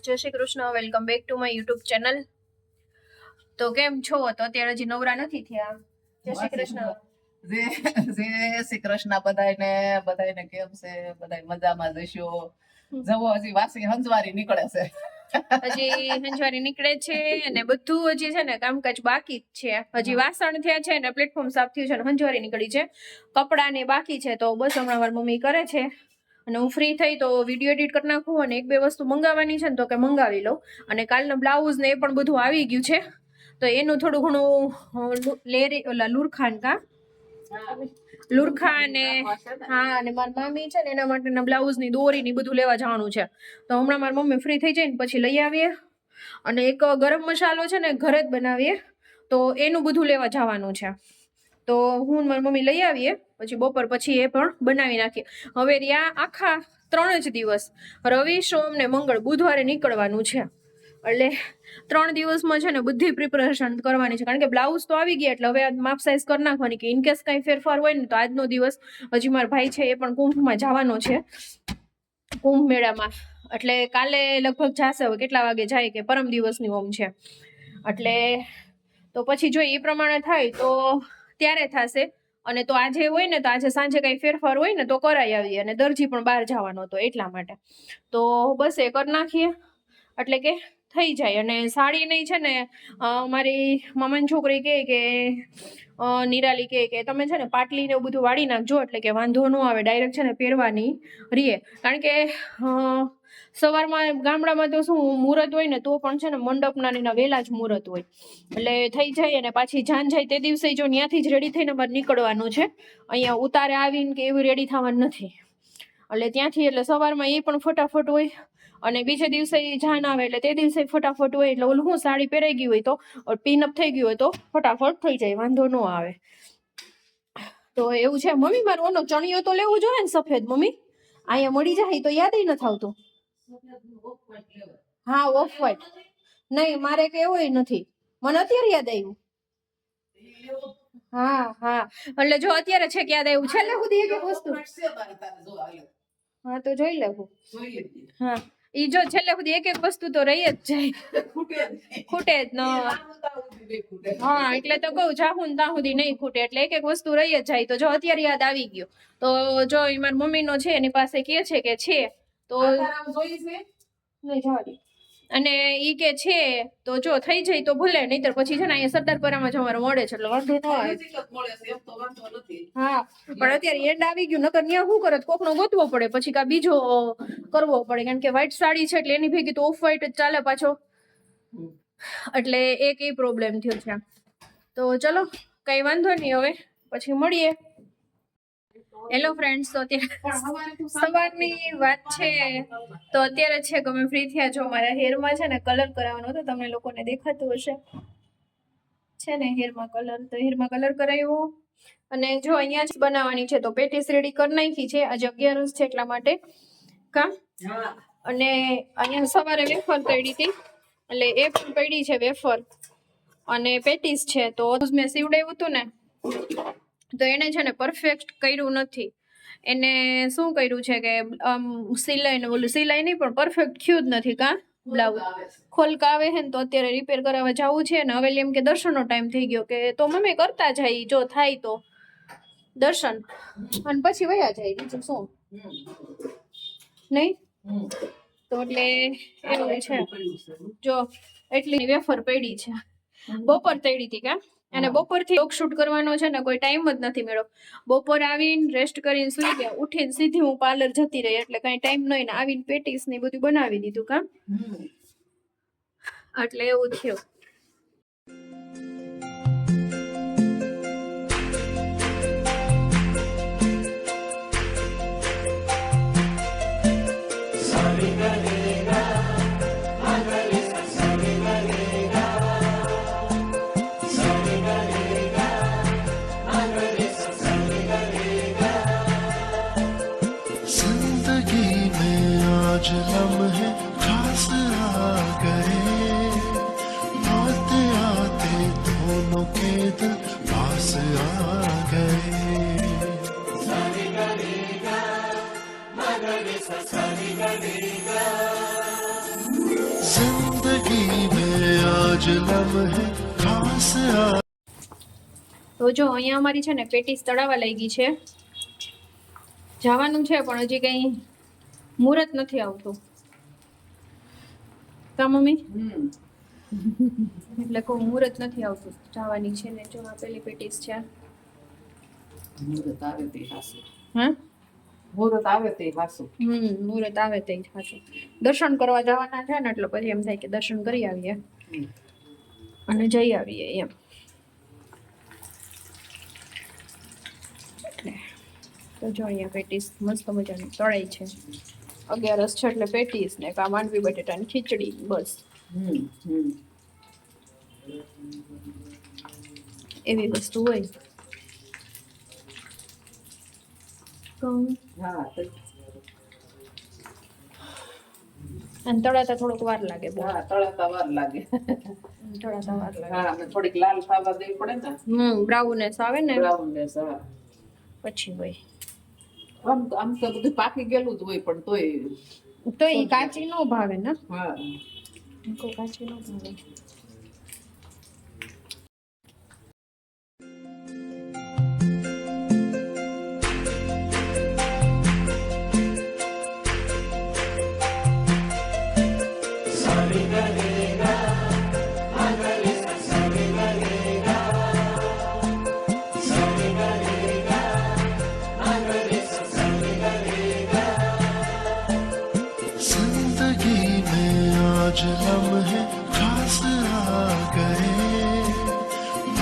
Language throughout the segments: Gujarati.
જય Shri Krishna. Welcome back to my YouTube channel તો કેમ છો? તો અત્યારે હજી નવરા નથી થયા. જય શ્રી કૃષ્ણ. જય શ્રી કૃષ્ણ. બધાને બધાને કેમ છે? બધા મજામાં જશો જવો હજી વાસી હંજવારી નીકળે છે. હજી હંજવારી નીકળે છે અને બધું હજી છે ને કામકાજ બાકી જ છે. હજી વાસણ થયા છે ને પ્લેટફોર્મ સાફ થયું છે ને હંજવારી નીકળી છે. કપડાં ને બાકી છે તો બસ હમણાં મારી મમ્મી કરે છે. અને હું ફ્રી થઈ તો વીડિયો એડિટ કરી નાખું અને એક બે વસ્તુ મંગાવવાની છે ને તો કે મંગાવી લઉં. અને કાલનો બ્લાઉઝ ને એ પણ બધું આવી ગયું છે. તો એનું થોડું ઘણું લેરી ઓલા લુરખાન કા? લુરખા અને હા, અને મારી મામી છે ને એના માટેના બ્લાઉઝની દોરી ની બધું લેવા જવાનું છે. તો હમણાં મારી મમ્મી ફ્રી થઈ જાય ને પછી લઈ આવીએ. અને એક ગરમ મસાલો છે ને ઘરે જ બનાવીએ. તો એનું બધું લેવા જવાનું છે. તો હું મારી મમ્મી લઈ આવીએ, પછી બપોર પછી એ પણ બનાવી નાખીએ. હવે રહ્યા આખા ત્રણ જ દિવસ, રવિ, સોમ ને મંગળ બુધવારે નીકળવાનું છે. એટલે ત્રણ દિવસમાં છે ને બધી પ્રિપરેશન કરવાની છે. કારણ કે બ્લાઉઝ તો આવી ગયા, એટલે હવે આ માપ સાઇઝ કરી નાખવાની કે ઇનકેસ કાંઈ ફેરફાર હોય ને તો આજનો દિવસ હજી મારા ભાઈ છે એ પણ કુંભમાં જવાનો છે. કુંભ મેળામાં. એટલે કાલે લગભગ જાશે, હવે કેટલા વાગે જાય કે પરમ દિવસની ઓમ છે. એટલે તો પછી જો એ પ્રમાણે થાય તો ત્યારે થશે. અને તો આજે હોય ને તો આજે સાંજે કઈ ફેરફાર હોય ને તો કરાઈ આવીએ અને દરજી પણ બહાર જવાનો હતો એટલા માટે. તો બસ એ કરી નાખીએ. એટલે કે થઈ જાય. અને સાડી નહીં છે ને મારી મામાની છોકરી કહે કે નિરાલી કહે કે, તમે છે ને પાટલી ને એવું બધું વાળી નાખજો. એટલે કે વાંધો ન આવે. ડાયરેક્ટ છે ને પહેરવાની રીએ. કારણ કે સવારમાં ગામડામાં તો શું મુહૂર્ત હોય ને તો પણ છે ને મંડપના એના વહેલા જ મુહૂર્ત હોય. એટલે થઈ જાય અને પાછી જાન જાય તે દિવસે જો ત્યાંથી જ રેડી થઈને અમારે નીકળવાનું છે. અહીંયા ઉતારે આવીને કે એવું રેડી થવાનું નથી. એટલે ત્યાંથી એટલે સવારમાં એ પણ ફટાફટ હોય અને બીજે દિવસે જાન આવે એટલે તે દિવસે ફટાફટ હોય એટલે ઓલું હું સાડી પહેરાઈ ગઈ હોય તો પીનઅપ થઈ ગયું હોય તો ફટાફટ થઈ જાય, વાંધો ન આવે. તો એવું છે. મમ્મી, મારું ઓનો ચણિયો તો લેવું જોઈએ ને સફેદ, મમ્મી? અહીંયા મળી જાય તો યાદ ન આવતું હા ઓફ વાઇટ નહીં, મારે કેવું નથી. મને અત્યારે યાદ આવ્યું. હા હા. એટલે જો અત્યારે છે કે યાદ આવ્યું, છેલ્લે સુધી એક વસ્તુ. હા, તો જોઈ લેવું. હા. ઈ જો છેલ્લે સુધી એક એક વસ્તુ તો રહી જ જાય. ખૂટે જ ન. હા, એટલે તો કહું, જાહું ત્યાં સુધી નહીં ખૂટે. એટલે એક એક વસ્તુ રહી જ જાય. તો જો અત્યારે યાદ આવી ગયો. તો જો મારી મમ્મીનો છે, એની પાસે કે છે કે છે. તો નહીં જવા દે. અને ઈ કે છે તો જો થઈ જાય તો ભલે નહીતર પછી છે ને અહીંયા સરદારપુરામાં જવાનું મળે છે એટલે વાંધો ન આવે. હા પણ અત્યારે એન્ડ આવી ગયું નકર ત્યાં શું કરત કોકનો ગોતવો પડે પછી કા બીજો કરવો પડે કારણ કે વ્હાઈટ સાડી છે એટલે એની ભેગી તો ઓફ વ્હાઈટ જ ચાલે પાછો. એટલે એક એ પ્રોબ્લેમ થયો છે. તો ચલો કઈ વાંધો નહીં હવે પછી મળીએ. હેલો ફ્રેન્ડ્સ તો અત્યારે સવારની વાત છે. તો અત્યારે છે કે અમે ફ્રી થયા છો મારા હેરમાં છે ને કલર કરાવવાનો હતો. તમને લોકોને દેખાતું હશે. છે ને હેરમાં કલર તો હેરમાં કલર કરાવ્યો અને જો અહીંયા જ બનાવવાની છે તો પેટીસ રેડી કરી નાખી છે. આજે અગિયારસ છે એટલા માટે. કા? અને અહીંયા સવારે વેફર પડી હતી. એટલે એ પણ પડી છે વેફર. અને પેટીસ છે. તો મેં સીવડાવ્યું હતું ને. તો એને છે ને પરફેક્ટ કર્યું નથી. એને શું કર્યું છે કે, આમ સિલાઈ ને ઓલું સિલાઈ નહીં, પણ પરફેક્ટ થયું જ નથી કા? બ્લાઉઝ ખોલકા આવે છે ને તો અત્યારે રિપેર કરાવવા જવું છે ને, હવે એમ કે દર્શનનો ટાઈમ થઈ ગયો કે, તો મમ્મી કરતા જાય જો થાય તો. દર્શન. અને પછી વયા જાય બીજું શું? નહીં? તો એટલે એવું છે. જો, એટલી વેફર પડી છે. બપોર તળી હતી કા? અને બપોરથી યોગ શૂટ કરવાનો છે ને કોઈ ટાઈમ જ નથી મેળો બપોર આવીને રેસ્ટ કરીને સુઈ ગયા ઉઠીને સીધી હું પાર્લર જતી રહી એટલે કઈ ટાઈમ નહીં ને આવીને પેટીસ ને બધું બનાવી દીધું કા એટલે એવું થયું. लम्हे खास आ गए आते आते दोनों के दिल पास आ गए जिंदगी में आज लम्हे खास आ તો જો અહીંયા અમારી છે ને પેટીસ તળાવા લઈ ગઈ છે જવાનું છે પણ હજી કઈ મુહૂર્ત નથી આવતું કા મમ્મી? એટલે કોઈ મુહૂર્ત નથી આવતું. જવાની છે ને જો આ પેલી પેટીસ છે. મુહૂર્ત આવે તે હાસુ હા? મુહૂર્ત આવે તે હાસુ હમ મુહૂર્ત આવે તે હાસુ દર્શન કરવા જવાના છે ને એટલે પછી એમ થાય કે દર્શન કરી આવીએ. અને જઈ આવીએ એમ. એટલે તો જો અહીંયા પેટીસ મસ્ત મજાની તળાઈ છે. અગિયારસ છે એટલે પેટીસ ને કા માંડવી બટેટાની ખીચડી બસ. એવી વસ્તુ હોય. અને તળાતા થોડોક વાર લાગે હા તળાતા વાર લાગે. તળાતા વાર લાગે. હા અને થોડીક લાલ થવા દેવી પડે ને હમ બ્રાઉનેસ આવે ને. બ્રાઉનેસ હા. પછી હોય. આમ તો આમ તો બધું પાકી ગયેલું જ હોય પણ તોય તો એ કાચી નો ભાવે ને? હા. કાચી નો ભાવે. आज लम्हे खास आ गए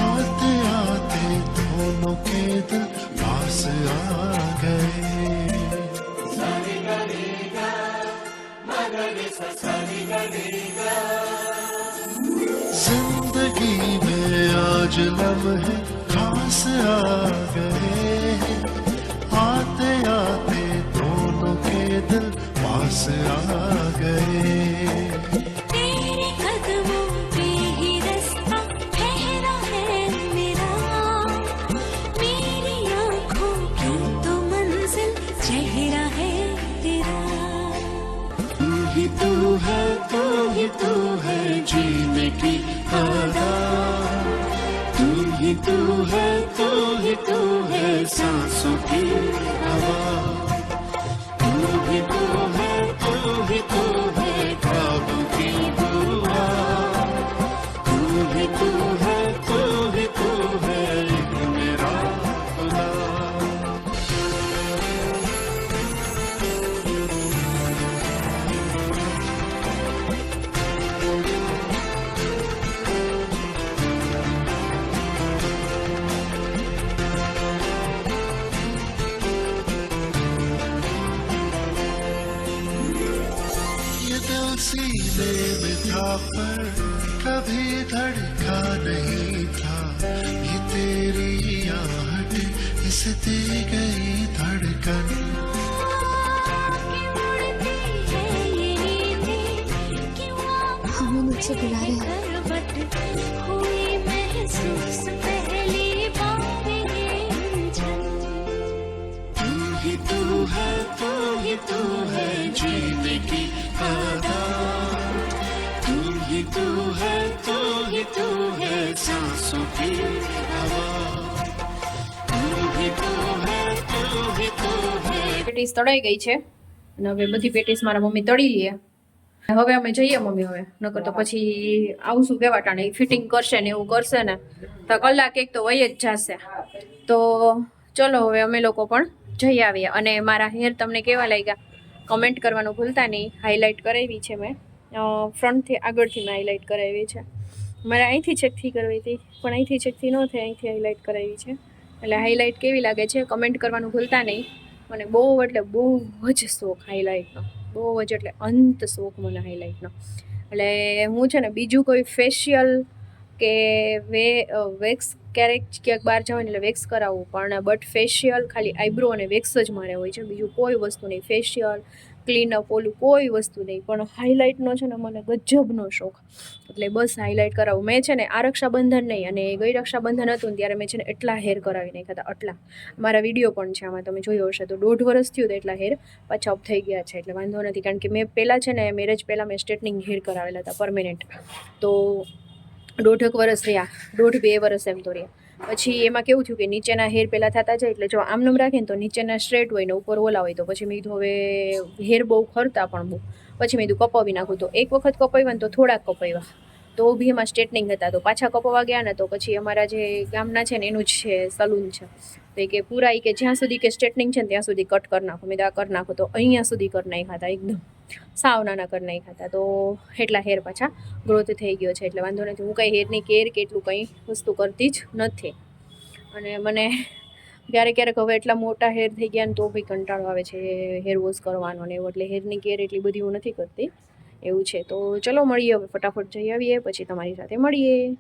आते आते, दोनों के दिल पास आ गए। ज़िंदगी में आज लम्हे खास आ गए। आते आते दोनों के दिल पास आ तू है, तू ही तू है जीने की आदत तू ही तू है, तू ही तू है सांसों की हवा। तू ही तू है, तू ही तू सीने में था पर कभी धड़का नहीं था ये तेरी आहट इस दी गई धड़कन है मुझसे बुला रहे हैं। ही तू है तू ही तू है सांसों की हवा तू ही तू है तू ही तू है પેટીસ તળાઈ ગઈ છે અને હવે બધી પેટીસ મારા મમ્મી તળી લે હવે અમે જઈએ મમ્મી હવે નકર તો પછી આવશું કેવા ટાણે ફિટિંગ કરશે ને એવું કરશે ને તો કલાક એક તો વહી જ જશે તો ચલો હવે અમે લોકો પણ જઈ આવીએ અને મારા હેર તમને કેવા લાગ્યા કમેન્ટ કરવાનું ભૂલતા નહીં હાઇલાઇટ કરાવી છે મેં ફ્રન્ટથી આગળથી મેં હાઇલાઇટ કરાવી છે. મારે અહીંથી ચેકથી કરવી હતી, પણ અહીંથી ચેકથી ન થઈ અહીંથી હાઇલાઇટ કરાવી છે. એટલે હાઇલાઇટ કેવી લાગે છે કમેન્ટ કરવાનું ભૂલતા નહીં. મને બહુ એટલે બહુ જ શોખ હાઇલાઇટનો બહુ જ એટલે અંત શોખ મને હાઇલાઇટનો એટલે હું છે ને, બીજું કોઈ ફેશિયલ કે વે વેક્સ ક્યારેક ક્યાંક બહાર જવાનું એટલે વેક્સ કરાવવું પણ બટ ફેશિયલ ખાલી આઈબ્રો અને વેક્સ જ મારે હોય છે. બીજું કોઈ વસ્તુ નહીં. ફેશિયલ ક્લીનઅપ ઓલું કોઈ વસ્તુ નહીં. પણ હાઇલાઇટનો છે ને મને ગજબનો શોખ. એટલે બસ હાઇલાઇટ કરાવું. મેં છે ને આ રક્ષાબંધન નહીં, અને ગઈ રક્ષાબંધન હતું ત્યારે મેં છે ને એટલા હેર કરાવી નાખ્યા હતા. આટલા. મારા વીડિયો પણ છે, આમાં તમે જોયો હશે તો. દોઢ વર્ષ થયું એટલા હેર પાછા અપ થઈ ગયા છે, એટલે વાંધો નથી. કારણ કે મેં પહેલાં છે ને મેરેજ પહેલાં મેં સ્ટ્રેટનિંગ હેર કરાવેલા હતા પરમેનન્ટ તો દોઢક વર્ષ રહ્યા. દોઢ બે વર્ષ એમ તો રહ્યા. પછી એમાં કેવું થયું કે નીચેના હેર પહેલાં થતા જાય એટલે જો આમનું રાખે ને તો નીચેના સ્ટ્રેટ હોય ને ઉપર ઓલા હોય તો પછી મેં કીધું હવે હેર બહુ ખરતા પણ બહુ. પછી મેં કીધું કપાવી નાખું. તો એક વખત કપાવ્યા ને તો થોડાક કપાવ્યા. તો બી એમાં સ્ટ્રેટનિંગ હતા. તો પાછા કપાવા ગયા ને તો પછી અમારા જે ગામના છે ને એનું જ છે સલૂન છે. તો કે પૂરા કે જ્યાં સુધી કે સ્ટ્રેટનિંગ છે ને ત્યાં સુધી કટ કરી નાખો. મેં આ કરી નાખો. તો અહીંયા સુધી કરી નાખ્યા હતા, એકદમ. સાવ નાના કરી નાખ્યા હતા. તો એટલા હેર પાછા ગ્રોથ થઈ ગયો છે, એટલે વાંધો નથી. હું કંઈ હેરની કેર કે એટલું કંઈ વસ્તુ કરતી જ નથી. અને મને ક્યારેક ક્યારેક હવે એટલા મોટા હેર થઈ ગયા ને તો બી કંટાળો આવે છે હેર વોશ કરવાનો ને એવું, એટલે હેરની કેર એટલી બધી હું નથી કરતી. એવું છે. તો ચલો મળીએ હવે, ફટાફટ જઈ આવીએ, પછી તમારી સાથે મળીએ.